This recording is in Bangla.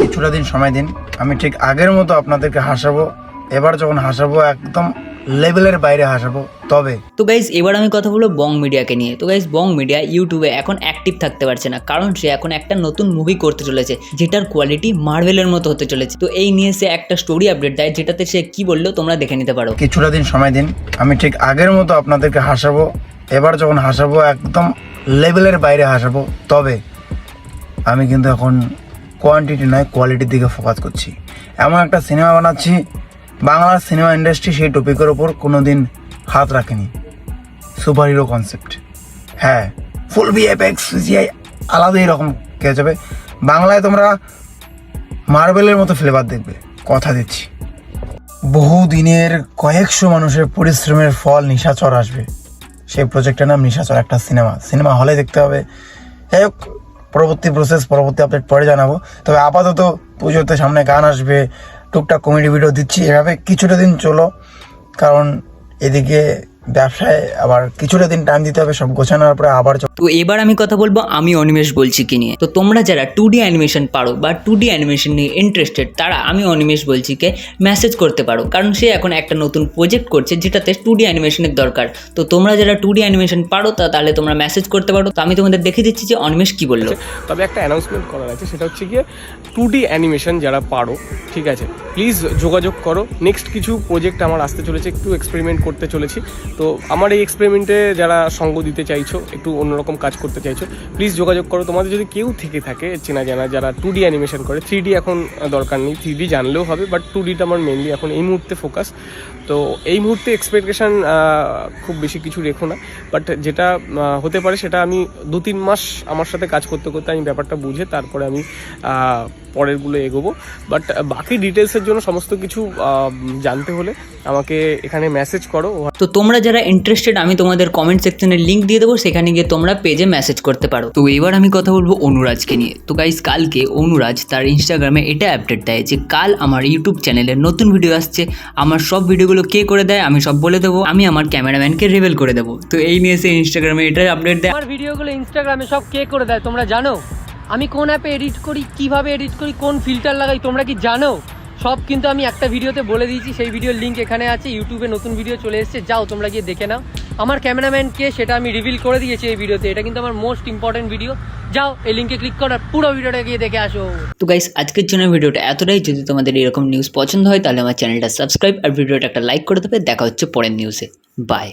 কিছুটা দিন সময় দিন আমি ঠিক আগের মতো আপনাদেরকে হাসাবো এবার যখন হাসাবো একদম লেভেলের বাইরে হাসাবো তবে। তো গাইজ এবার আমি কথা বলব বং মিডিয়াকে নিয়ে। তো গাইজ বং মিডিয়া ইউটিউবে এখন অ্যাক্টিভ থাকতে পারছে না কারণ সে এখন একটা নতুন মুভি করতে চলেছে যেটার কোয়ালিটি মার্ভেলের মতো হতে চলেছে। তো এই নিয়ে সে একটা স্টোরি আপডেট দেয় যেটাতে সে কি বলল তোমরা দেখে নিতে পারো। কিছুটা দিন সময় দিন আমি ঠিক আগের মতো আপনাদেরকে হাসাবো এবার যখন হাসাবো একদম লেভেলের বাইরে হাসাবো তবে। আমি কিন্তু এখন কোয়ান্টিটি নয় কোয়ালিটির দিকে ফোকাস করছি। এমন একটা সিনেমা বানাচ্ছি, বাংলার সিনেমা ইন্ডাস্ট্রি সেই টপিকের ওপর কোনো দিন হাত রাখেনি। সুপার হিরো কনসেপ্ট হ্যাঁ ফুল ভিএফএক্স সিজিআই আলাদা এরকম কে যাবে। বাংলায় তোমরা মার্বেলের মতো ফ্লেভার দেখবে, কথা দিচ্ছি। বহু দিনের কয়েকশো মানুষের পরিশ্রমের ফল নিশাচর আসবে। সেই প্রজেক্টের নাম নিশাচর একটা সিনেমা সিনেমা হলে দেখতে হবে। যাই হোক পরবর্তী প্রসেস পরবর্তী আপডেট পরে জানাব। তবে আপাতত পুজোতে সামনে গান আসবে, টুকটাক কমেডি ভিডিও দিচ্ছি। এভাবে কিছুটা দিন চলো, কারণ এদিকে ব্যবসায় আবার কিছুটা দিন টাইম দিতে হবে, সব গোছানোর পরে আবার তো এবার আমি কথা বলব, আমি অনিমেষ বলছি কি নিয়ে। তো তোমরা যারা টু ডি অ্যানিমেশন পারো বা টু ডি অ্যানিমেশন নিয়ে ইন্টারেস্টেড তারা আমি অনিমেষ বলছি কে মেসেজ করতে পারো। কারণ সে এখন একটা নতুন প্রজেক্ট করছে যেটাতে টু ডি অ্যানিমেশনের দরকার। তো তোমরা যারা টু ডি অ্যানিমেশন পারো, তা তাহলে তোমরা মেসেজ করতে পারো। তো আমি তোমাদের দেখে দিচ্ছি যে অনিমেষ কি বলল। তবে একটা অ্যানাউন্সমেন্ট করার আছে, সেটা হচ্ছে গিয়ে টু ডি অ্যানিমেশন যারা পারো, ঠিক আছে প্লিজ যোগাযোগ করো। নেক্সট কিছু প্রজেক্ট আমার আসতে চলেছে, একটু এক্সপেরিমেন্ট করতে চলেছি। তো আমার এই এক্সপেরিমেন্টে যারা সঙ্গ দিতে চাইছো, একটু অন্যরকম কাজ করতে চাইছো প্লিজ যোগাযোগ করো। তোমাদের যদি কেউ থেকে থাকে, চেনা জানা, যারা টু ডি অ্যানিমেশন করে থ্রি ডি এখন দরকার নেই থ্রি ডি জানলেও হবে বাট টু ডিটা আমার মেনলি এখন এই মুহূর্তে ফোকাস তো এই মুহূর্তে এক্সপেকটেশান খুব বেশি কিছু রেখো না বাট যেটা হতে পারে সেটা আমি দু তিন মাস আমার সাথে কাজ করতে করতে আমি ব্যাপারটা বুঝে, তারপরে আমি পরেরগুলো এগোবো। বাট বাকি ডিটেলসের জন্য সমস্ত কিছু জানতে হলে আমাকে এখানে মেসেজ করো। তো তোমরা যারা ইন্টারেস্টেড আমি তোমাদের কমেন্ট সেকশনে লিঙ্ক দিয়ে দেবো। সেখানে গিয়ে তোমরা পেজে মেসেজ করতে পারো। তো এবার আমি কথা বলব অনুরাজকে নিয়ে। তো গাইজ কালকে অনুরাজ তার ইনস্টাগ্রামে এটা আপডেট দেয় যে কাল আমার ইউটিউব চ্যানেলে নতুন ভিডিও আসছে। আমার সব ভিডিওগুলো কে করে দেয় আমি সব বলে দেবো। আমি আমার ক্যামেরাম্যানকে রেভেল করে দেবো। তো এই নিয়ে সে ইনস্টাগ্রামে এটা আপডেট দেয়। আমার ভিডিওগুলো ইনস্টাগ্রামে সব কে করে দেয় তোমরা জানো? আমি কোন অ্যাপে এডিট করি, কীভাবে এডিট করি, কোন ফিল্টার লাগাই, তোমরা কি জানো? সব কিন্তু আমি একটা ভিডিওতে বলে দিয়েছি, সেই ভিডিওর লিঙ্ক এখানে আছে ইউটিউবে নতুন ভিডিও চলে এসেছে, যাও তোমরা গিয়ে দেখে নাও। আমার ক্যামেরাম্যান কে সেটা আমি রিভিল করে দিয়েছি এই ভিডিওতে, এটা কিন্তু আমার মোস্ট ইম্পর্টেন্ট ভিডিও যাও, এই লিঙ্কে ক্লিক করো পুরো ভিডিওটা গিয়ে দেখে আসো। তো গাইস আজকের জন্য ভিডিওটা এতটাই। যদি তোমাদের এরকম নিউজ পছন্দ হয়, তাহলে আমার চ্যানেলটা সাবস্ক্রাইব আর ভিডিওটা একটা লাইক করে দেবে। দেখা হচ্ছে পরের নিউজে বাই